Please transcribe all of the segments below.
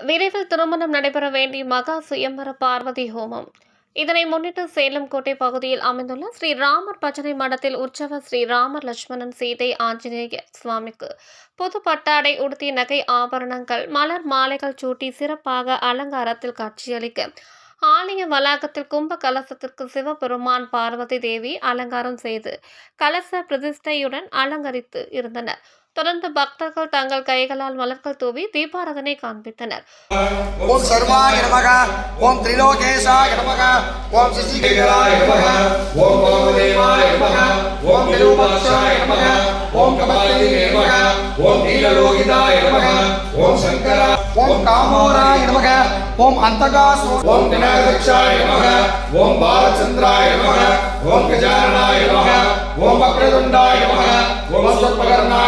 விரைவில் திருமணம் நடைபெற வேண்டிய மகா சுயம்பர பார்வதி ஹோமம். இதனை முன்னிட்டு சேலம் கோட்டை பகுதியில் அமைந்துள்ள ஸ்ரீ ராமர் பஜனை மடத்தில் உற்சவ ஸ்ரீ ராமர் லட்சுமணன் சீதை ஆஞ்சநேய சுவாமிக்கு புது பட்டாடை உடுத்தி நகை ஆபரணங்கள் மலர் மாலைகள் சூட்டி சிறப்பாக அலங்காரத்தில் காட்சியளிக்க ஆலய வளாகத்தில் கும்ப கலசத்திற்கு சிவபெருமான் பார்வதி தேவி அலங்காரம் செய்து கலச பிரதிஷ்டையுடன் அலங்கரித்து இருந்தனர். தொடர்ந்து பக்தர்கள் தங்கள் கைகளால் மலர்கள் தூவி தீபாராதனை காண்பித்தனர் ஓம் சர்வாய நமக ஓம் திரிலோகேசாய நமக ஓம் சிசிகேகராய நமக ஓம் வாமதேவாய நமக ஓம் நிரூபக்ஷாய நமக ஓம் கமலினே நமக ஓம் நீலலோகிதாய நமக ஓம் சங்கர ஓம் காமோராய நமக ஓம் அந்தகாசு ஓம் விநாயகக்ஷாய நமக ஓம் பாலச்சந்திராய நமக ஓம் கஜானனாய நமக ஓம் வக்ரதுண்டாய நமக ஓம் சொற்பகர்ணாய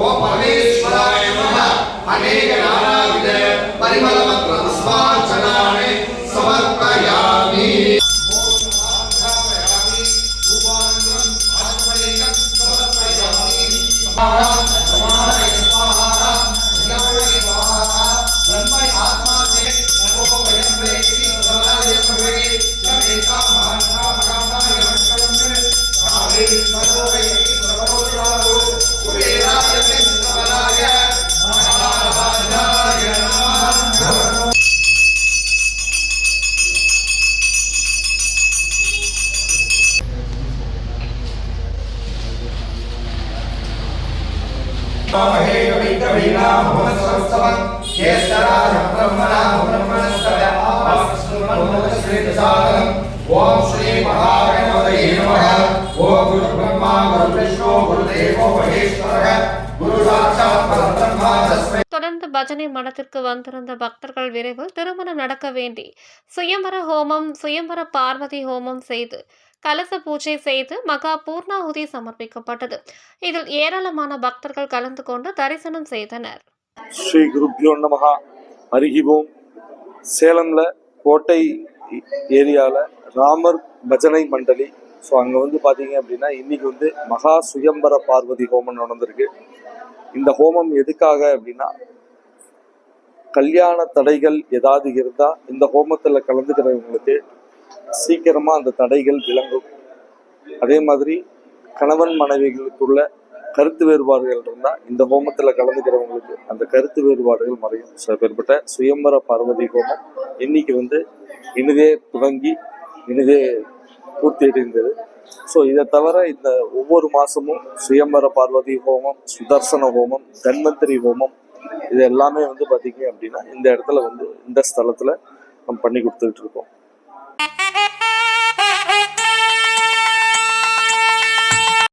ஓம் பரமேஸ்வராய நமக அநேக நானாவித பரிமள மந்திர புஷ்பார்ச்சனானி சமர்ப்பயாமி தொடர்ந்து பஜனை மடத்திற்கு வந்திருந்த பக்தர்கள் விரைவில் திருமணம் நடக்க வேண்டி சுயம்பர ஹோமம் சுயம்பர பார்வதி ஹோமம் செய்து கலச பூஜை செய்து மகா பூர்ணாகுதி சமர்ப்பிக்கப்பட்டது. இதில் ஏராளமான பக்தர்கள் கலந்து கொண்டு தரிசனம் செய்தனர். ஸ்ரீ குருப்யோ நமகா ஹரிஹி ஓம் சேலம்ல கோட்டை ஏரியாவில் ராமர் பஜனை மண்டலி. ஸோ அங்கே வந்து பார்த்தீங்க அப்படின்னா இன்னைக்கு வந்து மகா சுயம்பர பார்வதி ஹோமம் நடந்திருக்கு. இந்த ஹோமம் எதுக்காக அப்படின்னா கல்யாண தடைகள் ஏதாவது இருந்தால் இந்த ஹோமத்தில் கலந்துக்கிறவங்களுக்கு சீக்கிரமாக அந்த தடைகள் விளங்கும். அதே மாதிரி கணவன் மனைவிகளுக்குள்ள கருத்து வேறுபாடுகள் இருந்தால் இந்த ஹோமத்தில் கலந்துக்கிறவங்களுக்கு அந்த கருத்து வேறுபாடுகள் மறையும். சில பேர்பட்ட சுயம்பர பார்வதி ஹோமம் இன்னைக்கு வந்து இனிதே துவங்கி இனிதே பூர்த்தி அடைந்தது. ஸோ இதை தவிர இந்த ஒவ்வொரு மாதமும் சுயம்பர பார்வதி ஹோமம் சுதர்சன ஹோமம் தன்வந்திரி ஹோமம் இது எல்லாமே வந்து பார்த்தீங்க அப்படின்னா இந்த இடத்துல வந்து இந்த ஸ்தலத்தில் நம்ம பண்ணி கொடுத்துக்கிட்டு இருக்கோம்.